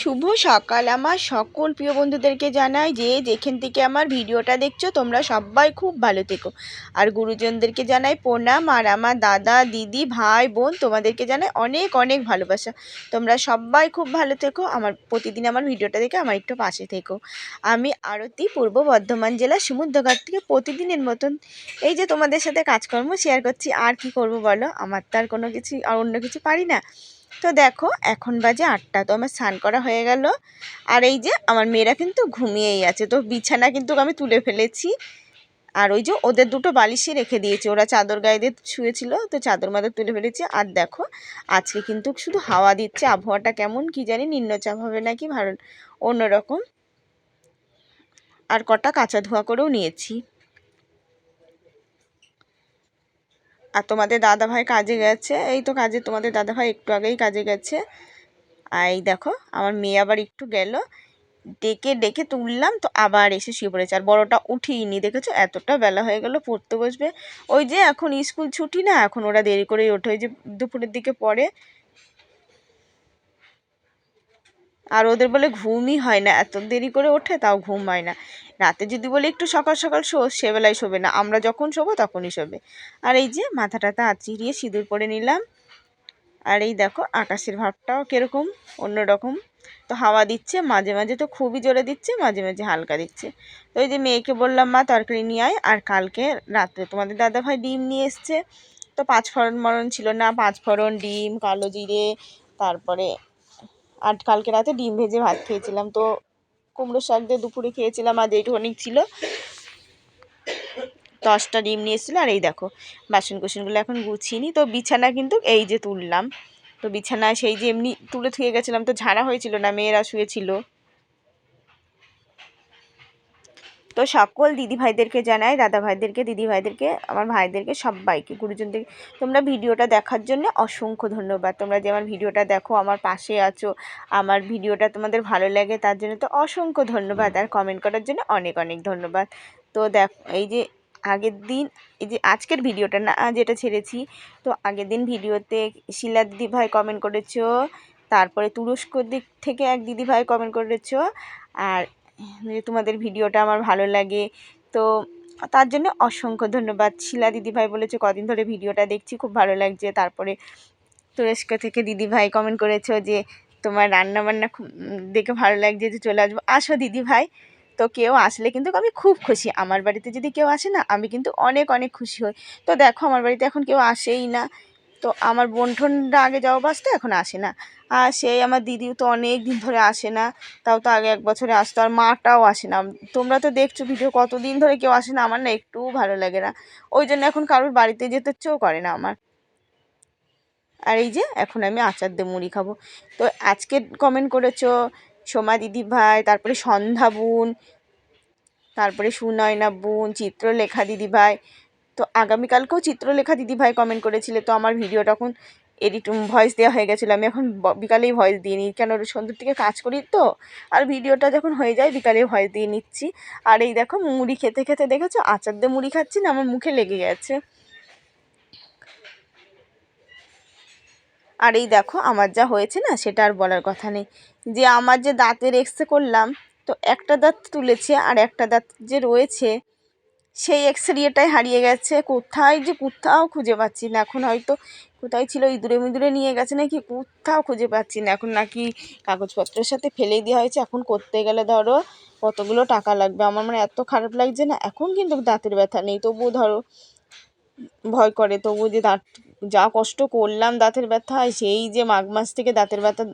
শুভ সকাল। আমার সকল প্রিয় বন্ধুদেরকে জানাই যে যেখান থেকে আমার ভিডিওটা দেখছ, তোমরা সবাই খুব ভালো থেকো। আর গুরুজনদেরকে জানাই প্রণাম। আর আমার দাদা, দিদি, ভাই, বোন, তোমাদেরকে জানাই অনেক অনেক ভালোবাসা। তোমরা সবাই খুব ভালো থেকো। আমার প্রতিদিন আমার ভিডিওটা দেখে আমার একটু পাশে থেকো। আমি আরতি, পূর্ব বর্ধমান জেলা সমুদ্রঘাট থেকে প্রতিদিনের মতন এই যে তোমাদের সাথে কাজকর্ম শেয়ার করছি। আর কি করব বলো? আমার তো আর কোনো কিছু, আর অন্য কিছু পারি না। তো দেখো, এখন বাজে আটটা, তো আমার স্নান করা হয়ে গেল। আর এই যে আমার মেয়েরা কিন্তু ঘুমিয়েই আছে, তো বিছানা কিন্তু আমি তুলে ফেলেছি। আর ওই যে ওদের দুটো বালিশে রেখে দিয়েছি, ওরা চাদর গায়ে দিয়ে শুয়েছিল, তো চাদর মাদর তুলে ফেলেছি। আর দেখো, আজকে কিন্তু শুধু হাওয়া দিচ্ছে, আবহাওয়াটা কেমন কি জানি, নিম্নচাপ হবে নাকি ভালো, অন্যরকম। আর কটা কাঁচা ধোয়া করেও নিয়েছি। আর তোমাদের দাদাভাই কাজে গেছে। এই তো কাজে তোমাদের দাদাভাই একটু আগেই কাজে গেছে। আর এই দেখো, আমার মেয়ে আবার একটু গেল। ডেকে ডেকে তুললাম তো আবার এসে শুয়ে পড়েছে। আর বড়টা উঠিনি, দেখেছ? এতটা বেলা হয়ে গেল, পড়তে বসবে। ওই যে এখন স্কুল ছুটি না, এখন ওরা দেরি করেই ওঠে। ওই যে দুপুরের দিকে পড়ে। আর ওদের বলে ঘুমই হয় না, এত দেরি করে ওঠে তাও ঘুম হয় না। রাতে যদি বলে একটু সকাল সকাল শো, সেবেলায় শোবে না, আমরা যখন শোবো তখনই শোবে। আর এই যে মাথা টাথা আঁচিড়িয়ে সিঁদুর পরে নিলাম, আর এই দেখো আকাশের ভাবটাও কীরকম অন্যরকম। তো হাওয়া দিচ্ছে, মাঝে মাঝে তো খুবই জোরে দিচ্ছে, মাঝে মাঝে হালকা দিচ্ছে। তো এই যে মেয়েকে বললাম, মা, তরকারি নিয়ে আয়। আর কালকে রাত্রে তোমাদের দাদাভাই ডিম নিয়ে এসছে। তো পাঁচ ফোড়ন মরণ ছিল না পাঁচ ফোড়ন ডিম, কালো জিরে, তারপরে আর কালকে রাতে ডিম ভেজে ভাত খেয়েছিলাম। তো কুমড়ো শাক দিয়ে দুপুরে খেয়েছিলাম আর অনেক ছিল। দশটা ডিম নিয়ে এসেছিল, আর এই দেখো, বাসন কুসনগুলো এখন গুছিয়ে তো বিছানা কিন্তু এই যে তুললাম। তো বিছানায় সেই যে এমনি তুলে থুয়ে গেছিলাম, তো ঝাড়া হয়েছিল না, মেয়েরা শুয়েছিল। তো সকল দিদি ভাইদেরকে জানাই দাদা ভাইদেরকে দিদি ভাইদেরকে আমার ভাইদেরকে, সবাইকে, গুরুজনদের, তোমরা ভিডিওটা দেখার জন্য অসংখ্য ধন্যবাদ। তোমরা যে আমার ভিডিওটা দেখো, আমার পাশে আছো, আমার ভিডিওটা তোমাদের ভালো লাগে, তার জন্য তো অসংখ্য ধন্যবাদ। আর কমেন্ট করার জন্য অনেক অনেক ধন্যবাদ। তো দেখ, এই যে আগের দিন, এই যে আজকের ভিডিওটা না যেটা ছেড়েছি, তো আগের দিন ভিডিওতে শিলা দিদি ভাই কমেন্ট করেছ, তারপরে তুরস্ক দিক থেকে এক দিদি ভাই কমেন্ট করেছ, আর তোমাদের ভিডিওটা আমার ভালো লাগে। তো তার জন্য অসংখ্য ধন্যবাদ। শিলা দিদিভাই বলেছে, কদিন ধরে ভিডিওটা দেখছি, খুব ভালো লাগছে। তারপরে তুরস্ক থেকে দিদিভাই কমেন্ট করেছ যে, তোমার রান্না বান্না খুব দেখে ভালো লাগছে যে চলে আসব। আসো দিদিভাই, তো কেউ আসলে কিন্তু আমি খুব খুশি। আমার বাড়িতে যদি কেউ আসে না, আমি কিন্তু অনেক অনেক খুশি হই। তো দেখো, আমার বাড়িতে এখন কেউ আসেই না। তো আমার বোন ঠোনরা আগে যাওয়া বাসতো এখন আসে না। আর সেই আমার দিদিও তো অনেক দিন ধরে আসে না, তাও তো আগে এক বছরে আসতো, আর মাটাও আসে না। তোমরা তো দেখছ ভিডিও কতদিন ধরে কেউ আসে না, আমার না একটুও ভালো লাগে না। ওই জন্য এখন কারোর বাড়িতে যেতে চেয়েও করে না আমার। আর এই যে, এখন আমি আচার দিয়ে মুড়ি খাব। তো আজকে কমেন্ট করেছ সোমা দিদি ভাই, তারপরে সন্ধ্যা বোন, তারপরে সুনয়না বোন, চিত্রলেখা দিদি ভাই তো আগামীকালকেও চিত্রলেখা দিদি ভাই কমেন্ট করেছিলে, তো আমার ভিডিও তখন এডিট ভয়েস দেওয়া হয়ে গেছিল। আমি এখন বিকালেই ভয়েস দিয়ে নিই। কেন সন্ধ্যের থেকে কাজ করি তো, আর ভিডিওটা যখন হয়ে যায়, বিকালেই ভয়েস দিয়ে নিচ্ছি। আর এই দেখো, মুড়ি খেতে খেতে দেখেছ? আচার দিয়ে মুড়ি খাচ্ছি না, আমার মুখে লেগে গেছে। আর এই দেখো, আমার যা হয়েছে না, সেটা আর বলার কথা নেই। যে আমার যে দাঁতের এক্সরে করলাম, তো একটা দাঁত তুলেছে, আর একটা দাঁত যে রয়েছে সেই এক্স রেটাই হারিয়ে গেছে। কোথায় যে কোথাও খুঁজে পাচ্ছি না। এখন হয়তো কোথায় ছিল ইঁদুরে মিঁদুরে নিয়ে গেছে নাকি কোথাও খুঁজে পাচ্ছি না। এখন নাকি কাগজপত্রের সাথে ফেলে দেওয়া হয়েছে। এখন করতে গেলে ধরো কতগুলো টাকা লাগবে? আমার মানে এত খারাপ লাগছে না। এখন কিন্তু দাঁতের ব্যথা নেই। তবুও ধরো ভয় করে। তবু যে দাঁত যা কষ্ট করলাম দাঁতের ব্যথায়, সেই যে মাঘ মাস থেকে দাঁতের ব্যথা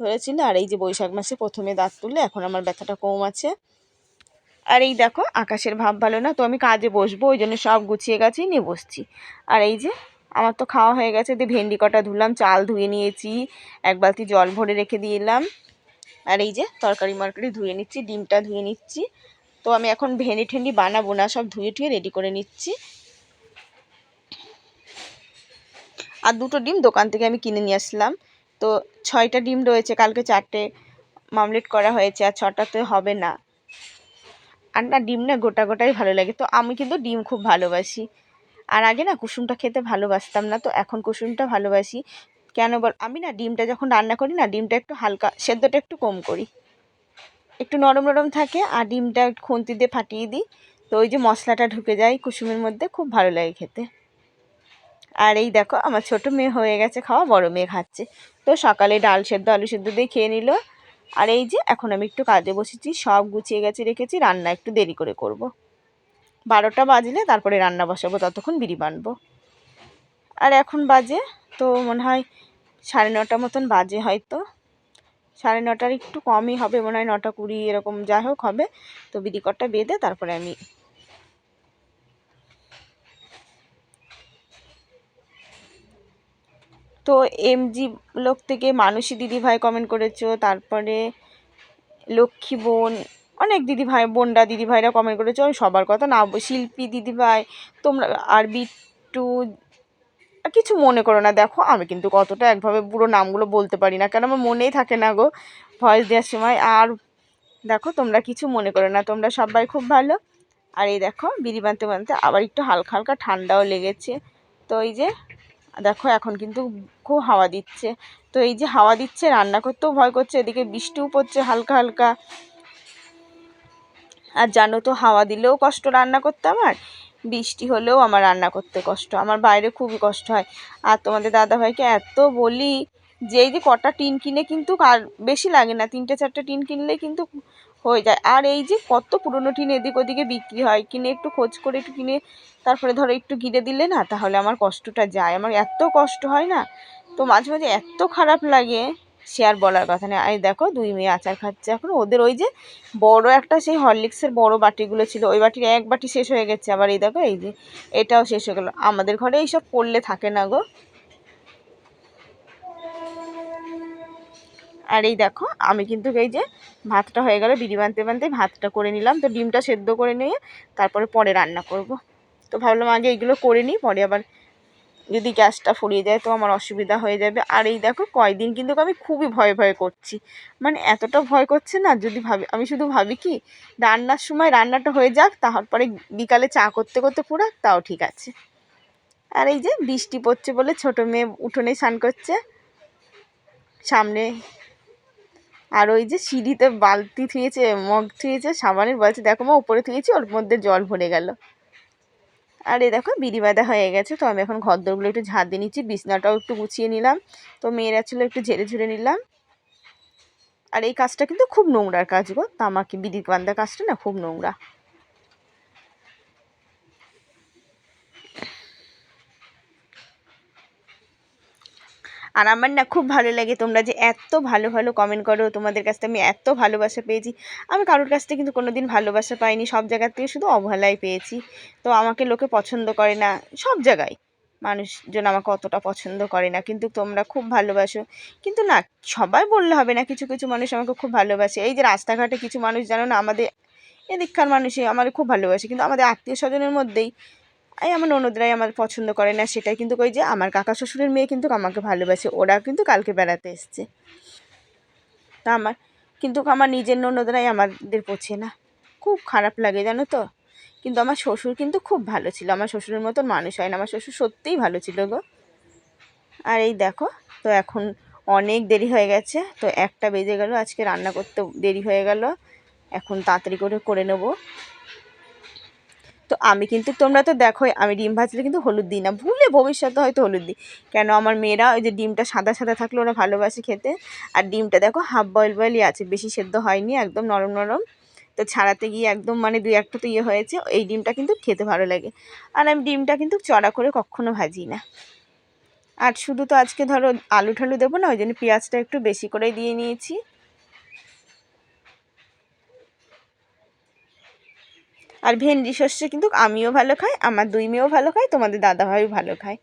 ধরেছিল আর এই যে বৈশাখ মাসে প্রথমে দাঁত তুললে এখন আমার ব্যথাটা কম আছে। আর এই দেখো, আকাশের ভাব ভালো না, তো আমি কাজে বসবো, ওই জন্য সব গুছিয়ে গেছি নিয়ে বসছি। আর এই যে, আমার তো খাওয়া হয়ে গেছে, দিয়ে ভেন্ডি কটা ধুলাম, চাল ধুয়ে নিয়েছি, এক বালতি জল ভরে রেখে দিলাম আর এই যে, তরকারি মরকারি ধুয়ে নিচ্ছি, ডিমটা ধুয়ে নিচ্ছি। তো আমি এখন ভেন্ডি ঠেন্ডি বানাবো না, সব ধুয়ে টুয়ে রেডি করে নিচ্ছি। আর দুটো ডিম দোকান থেকে আমি কিনে নিয়ে আসলাম। তো ছয়টা ডিম রয়েছে, কালকে চারটে মামলেট করা হয়েছে, আর ছটাতে হবে না। আর না ডিম না গোটা গোটাই ভালো লাগে। তো আমি কিন্তু ডিম খুব ভালোবাসি। আর আগে না কুসুমটা খেতে ভালোবাসতাম না, তো এখন কুসুমটা ভালোবাসি। কেন বল, আমি না ডিমটা যখন রান্না করি না, ডিমটা একটু হালকা, সেদ্ধটা একটু কম করি। একটু নরম নরম থাকে আর ডিমটা খুন্তি দিয়ে ফাটিয়ে দিই। তো ওই যে মশলাটা ঢুকে যায় কুসুমের মধ্যে, খুব ভালো লাগে খেতে। আর এই দেখো, আমার ছোট মেয়ে হয়ে গেছে, খাওয়া বড় মেয়ে খাচ্ছে। তো সকালে ডাল সেদ্ধ, আলু সেদ্ধ দিয়ে খেয়ে নিল। আর এই যে এখন আমি একটু কাজে বসেছি, সব গুছিয়ে গেছে, রেখেছি, রান্না একটু দেরি করে করব। বারোটা বাজলে তারপরে রান্না বসাবো, ততক্ষণ বিড়ি বানবো। আর এখন বাজে, তো মনে হয় সাড়ে নটা মতন বাজে হয়তো। সাড়ে নটার একটু কমই হবে, মনে হয় নটা কুড়ি এরকম যাই হোক হবে। তো বিড়ি বিড়িকরটা বেঁধে তারপরে আমি তো এমজি লোক থেকে মানসী দিদিভাই কমেন্ট করেছ, তারপরে লক্ষ্মী বোন, অনেক দিদিভাই, বোনরা দিদিভাইরা কমেন্ট করেছ, আমি সবার কথা না শিল্পী দিদিভাই, তোমরা আর বিট্টু কিছু মনে করো না, দেখো আমি কিন্তু কতটা একভাবে পুরো নামগুলো বলতে পারি না, কেন আমার মনেই থাকে না গো ভয়েস দেওয়ার সময়, আর দেখো তোমরা কিছু মনে করো না, তোমরা সবাই খুব ভালো, আর এই দেখো বিড়ি বানতে বানতে আবার একটু হালকা হালকা ঠান্ডাও লেগেছে, তো এই যে দেখো এখন কিন্তু খুব হাওয়া দিচ্ছে। তো এই যে হাওয়া দিচ্ছে, রান্না করতেও ভয় করছে, এদিকে বৃষ্টিও পড়ছে হালকা হালকা। আর জানো তো, হাওয়া দিলেও কষ্ট রান্না করতে আমার, বৃষ্টি হলেও আমার রান্না করতে কষ্ট। আমার বাইরে খুবই কষ্ট হয়। আর তোমাদের দাদাভাইকে এত বলি যে, এই যে কটা টিন কিনে কিন্তু আর বেশি লাগে না। তিনটে চারটে টিন কিনলেই কিন্তু হয়ে যায়। আর এই যে কত পুরনো টিন এদিক ওদিকে বিক্রি হয়, কিনে একটু খোঁজ করে একটু কিনে, তারপরে ধরো একটু ঘিরে দিলে না, তাহলে আমার কষ্টটা যায়। আমার এত কষ্ট হয় না, তো মাঝে মাঝে এত খারাপ লাগে, সে আর বলার কথা নেই। আর দেখো, দুই মেয়ে আচার খাচ্ছে এখন। ওদের ওই যে বড় একটা সেই হরলিক্সের বড় বাটিগুলো ছিল, ওই বাটির এক বাটি শেষ হয়ে গেছে। আবার এই দেখো, এই যে এটাও শেষ হয়ে গেলো। আমাদের ঘরে এইসব পড়লে থাকে না গো। আর এই দেখো, আমি কিন্তু এই যে ভাতটা হয়ে গেল, বিড়ি বানতে বানতে ভাতটা করে নিলাম। তো ডিমটা সেদ্ধ করে নিয়ে তারপরে পরে রান্না করব। তো ভাবলাম আগে এইগুলো করে নিই, পরে আবার যদি গ্যাসটা ফুরিয়ে যায় তো আমার অসুবিধা হয়ে যাবে। আর এই দেখো, কয়দিন কিন্তু আমি খুবই ভয়ে ভয়ে করছি। মানে এতটা ভয় করছে না, যদি ভাবি, আমি শুধু ভাবি কি, রান্নার সময় রান্নাটা হয়ে যাক, তারপরে বিকালে চা করতে করতে পুরা তাও ঠিক আছে। আর এই যে বৃষ্টি পড়ছে বলে ছোট মেয়ে উঠোনে স্নান করছে। সামনে আর ওই যে সিঁড়িতে বালতি থুয়েছে, মগ থুয়েছে, সাবানের বলছে দেখো মা, উপরে থুয়েছি, ওর মধ্যে জল ভরে গেল। আর এ দেখো, বিড়ি বাঁধা হয়ে গেছে, তো আমি এখন ঘরদোরগুলো একটু ঝাঁট দিয়ে নিচ্ছি, বিছনাটাও একটু গুছিয়ে নিলাম, তো মেয়েরা ছিল একটু ঝেড়ে ঝুড়ে নিলাম। আর এই কাজটা কিন্তু খুব নোংরার কাজ গো, তামাকে, বিড়ি বান্ধা কাজটা না খুব নোংরা। আর আমার না খুব ভালো লাগে তোমরা যে এত ভালো ভালো কমেন্ট করো। তোমাদের কাছ থেকে আমি এত ভালোবাসা পেয়েছি। আমি কারোর কাছ থেকে কিন্তু কোনো দিন ভালোবাসা পাইনি। সব জায়গার থেকে শুধু অবহেলাই পেয়েছি। তো আমাকে লোকে পছন্দ করে না। সব জায়গায় মানুষজন আমাকে অতটা পছন্দ করে না। কিন্তু তোমরা খুব ভালোবাসো। কিন্তু না, সবাই বললে হবে না, কিছু কিছু মানুষ আমাকে খুব ভালোবাসে। এই যে রাস্তাঘাটে কিছু মানুষ জানো না, আমাদের এদিককার মানুষই আমার খুব ভালোবাসে। কিন্তু আমাদের আত্মীয় স্বজনের মধ্যেই এই আমার ননদরাই আমার পছন্দ করে না সেটাই, কিন্তু কই যে আমার কাকা শ্বশুরের মেয়ে কিন্তু আমাকে ভালোবাসে, ওরা কিন্তু কালকে বেড়াতে এসছে। তা আমার, কিন্তু আমার নিজের ননদরাই আমাদের পছে না। খুব খারাপ লাগে, জানো তো? কিন্তু আমার শ্বশুর কিন্তু খুব ভালো ছিল, আমার শ্বশুরের মতন মানুষ হয় না, আমার শ্বশুর সত্যিই ভালো ছিল গো। আর এই দেখো, তো এখন অনেক দেরি হয়ে গেছে, তো একটা বেজে গেল, আজকে রান্না করতে দেরি হয়ে গেল, এখন তাড়াতাড়ি করে করে নেব। তো আমি কিন্তু, তোমরা তো দেখো আমি ডিম ভাজলে কিন্তু হলুদ দিই না। ভুলে ভবিষ্যতে হয়তো হলুদ দিই। কেন আমার মেয়েরা ওই যে ডিমটা সাদা সাদা থাকলে ওরা ভালোবাসে খেতে। আর ডিমটা দেখো হাফ বয়েল বয়েলই আছে, বেশি সেদ্ধ হয়নি, একদম নরম নরম। তো ছাড়াতে গিয়ে একদম মানে দুই একটা তো ইয়ে হয়েছে, এই ডিমটা কিন্তু খেতে ভালো লাগে। আর আমি ডিমটা কিন্তু চড়া করে কখনো ভাজি না। আর শুধু তো আজকে ধরো আলু ঠালু দেবো না, ওই জন্য পেঁয়াজটা একটু বেশি করে দিয়ে নিয়েছি। আর ভেন্ডি শস্য কিন্তু আমিও ভালো খাই, আমার দুই মেয়েও ভালো খায়, তোমাদের দাদাভাইও ভালো খায়।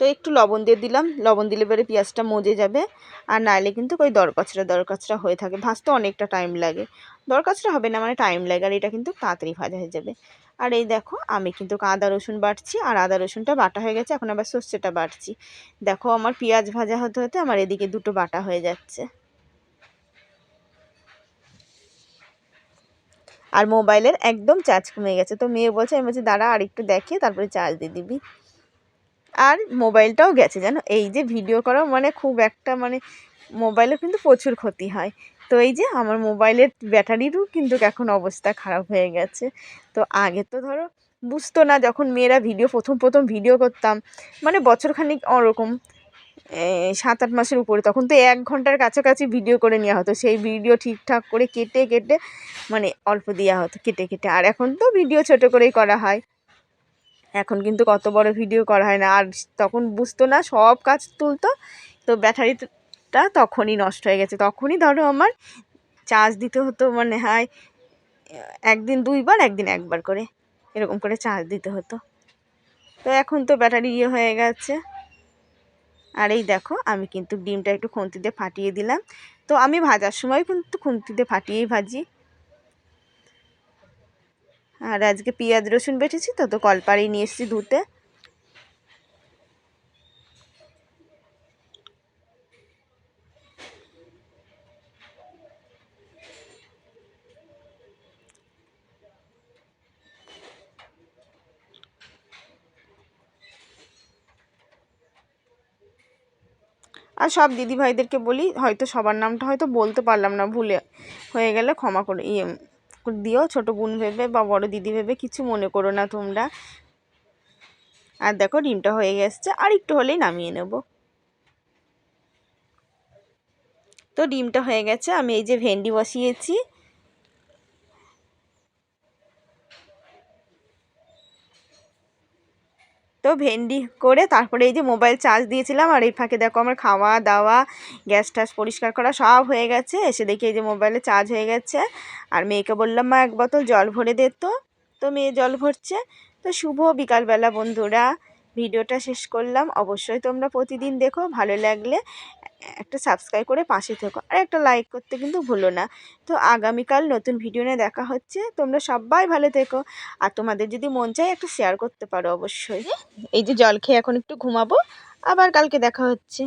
তো একটু লবণ দিয়ে দিলাম। লবণ দিলে পরে পেঁয়াজটা মজে যাবে। আর নাইলে কিন্তু ওই দরকাচরা দরকাচরা হয়ে থাকে। ভাজতে অনেকটা টাইম লাগে। দরকাচরা হবে না মানে টাইম লাগে। আর এটা কিন্তু তাড়াতাড়ি ভাজা হয়ে যাবে। আর এই দেখো, আমি কিন্তু আদা, রসুন বাটছি। আর আদা, রসুনটা বাটা হয়ে গেছে। এখন আবার সর্ষেটা বাটছি। দেখো, আমার পেঁয়াজ ভাজা হতে হতে আমার এদিকে দুটো বাটা হয়ে যাচ্ছে। আর মোবাইলের একদম চার্জ কমে গেছে। তো মেয়ে বলছে, আমি বলছি, দাঁড়া আর একটু দেখে তারপরে চার্জ দিয়ে দিবি। আর মোবাইলটাও গেছে, জানো? এই যে ভিডিও করা মানে খুব একটা মানে মোবাইলের কিন্তু প্রচুর ক্ষতি হয়। তো এই যে আমার মোবাইলের ব্যাটারিরও কিন্তু এখন অবস্থা খারাপ হয়ে গেছে। তো আগে তো ধরো বুঝতো না যখন মেয়েরা ভিডিও প্রথম প্রথম ভিডিও করতাম মানে বছরখানিক ওরকম সাত আট মাসের উপরে, তখন তো এক ঘণ্টার কাছাকাছি ভিডিও করে নেওয়া হতো। সেই ভিডিও ঠিকঠাক করে কেটে কেটে মানে অল্প দেওয়া হতো, কেটে কেটে। আর এখন তো ভিডিও ছোট করেই করা হয়। এখন কিন্তু কত বড় ভিডিও করা হয় না। আর তখন বুঝতো না, সব কাজ তুলতো, তো ব্যাটারিটা তখনই নষ্ট হয়ে গেছে। তখনই ধরো আমার চার্জ দিতে হতো মানে হয়, একদিন দুইবার, একদিন একবার করে, এরকম করে চার্জ দিতে হতো। তো এখন তো ব্যাটারি ইয়ে হয়ে গেছে। আর এই দেখো, আমি কিন্তু ডিমটা একটু খুন্তিতে ফাটিয়ে দিলাম। তো আমি ভাজার সময় কিন্তু খুন্তিতে ফাটিয়েই ভাজি। আর আজকে পেঁয়াজ রসুন বেটেছি তো তো কলপাড়ি নিয়ে এসেছি ধুতে। আর সব দিদিভাইদেরকে বলি, হয়তো সবার নামটা হয়তো বলতে পারলাম না, ভুলে হয়ে গেলে ক্ষমা করে ইয়ে দিও ছোট বোন ভেবে বা বড় দিদি ভেবে কিছু মনে করো না তোমরা। আর দেখো, ডিমটা হয়ে গেছে, আর একটু হলেই নামিয়ে নেব। তো ডিমটা হয়ে গেছে, আমি এই যে ভেন্ডি বসিয়েছি। তো ভেন্ডি করে তারপরে এই যে মোবাইল চার্জ দিয়েছিলাম আর এই ফাঁকে দেখো আমার খাওয়া দাওয়া গ্যাস ট্যাস পরিষ্কার করা সব হয়ে গেছে। এসে দেখি এই যে মোবাইলে চার্জ হয়ে গেছে। আর মেয়েকে বললাম, মা, এক বোতল জল ভরে দে তো। তো মেয়ে জল ভরছে। তো শুভ বিকালবেলা বন্ধুরা। ভিডিওটা শেষ করলাম। অবশ্যই তোমরা প্রতিদিন দেখো, ভালো লাগলে একটা সাবস্ক্রাইব করে পাশে থেকো। আর একটা লাইক করতে কিন্তু ভুলো না। তো আগামীকাল নতুন ভিডিও নিয়ে দেখা হচ্ছে। তোমরা সবাই ভালো থেকো। আর তোমাদের যদি মন চায় একটা শেয়ার করতে পারো অবশ্যই। এই যে জল খেয়ে এখন একটু ঘুমাবো। আবার কালকে দেখা হচ্ছে।